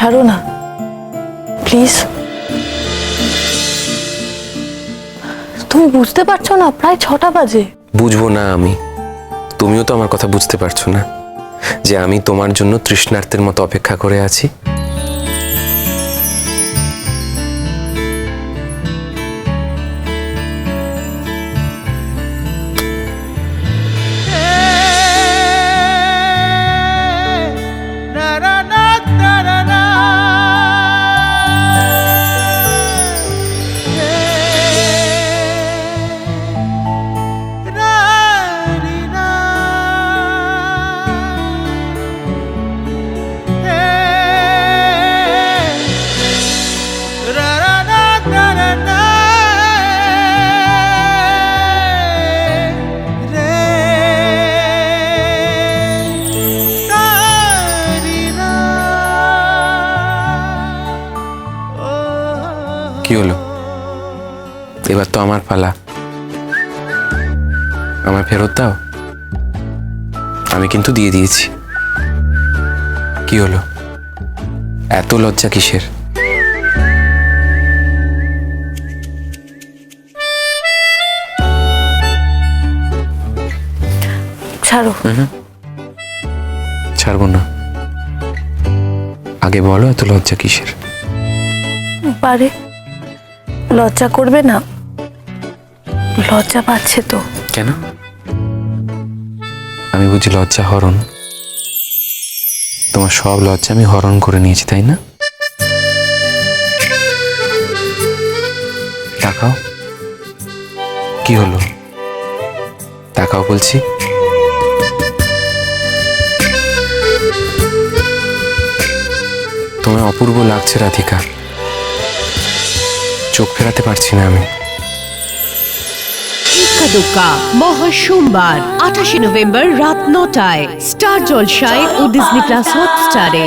ছাড়ো না। প্লিজ। তুমি বুঝতে পারছ না, প্রায় ছটা বাজে। বুঝব না আমি। তুমিও তো আমার কথা বুঝতে পারছ না। যে আমি তোমার জন্য তৃষ্ণার্থের মতো অপেক্ষা করে আছি। কি হলো? এবার তো আমার পালা। আমার ফেরত দাও। আমি কিন্তু দিয়ে দিয়েছি। কি হলো? এত লজ্জা কিসের? ছাড়ো। ছাড়বো না। আগে বলো এত লজ্জা কিসের? পারে। লজ্জা করবে না? লজ্জা পাচ্ছে তো। কেন? আমি বুঝি লজ্জা হরণ। তোমার সব লজ্জা আমি হরণ করে নিয়েছি, তাই না? তাকাও। কি হলো? তাকাও বলছি। তোমায় অপূর্ব লাগছে, রাধিকা। চোখ ফেরাতে পারছি না আমি। ইক্কাদুক্কা মহা সোমবার, আঠাশে নভেম্বর রাত নটায়, স্টার জলসায় ও ডিজনি প্লাস হটস্টারে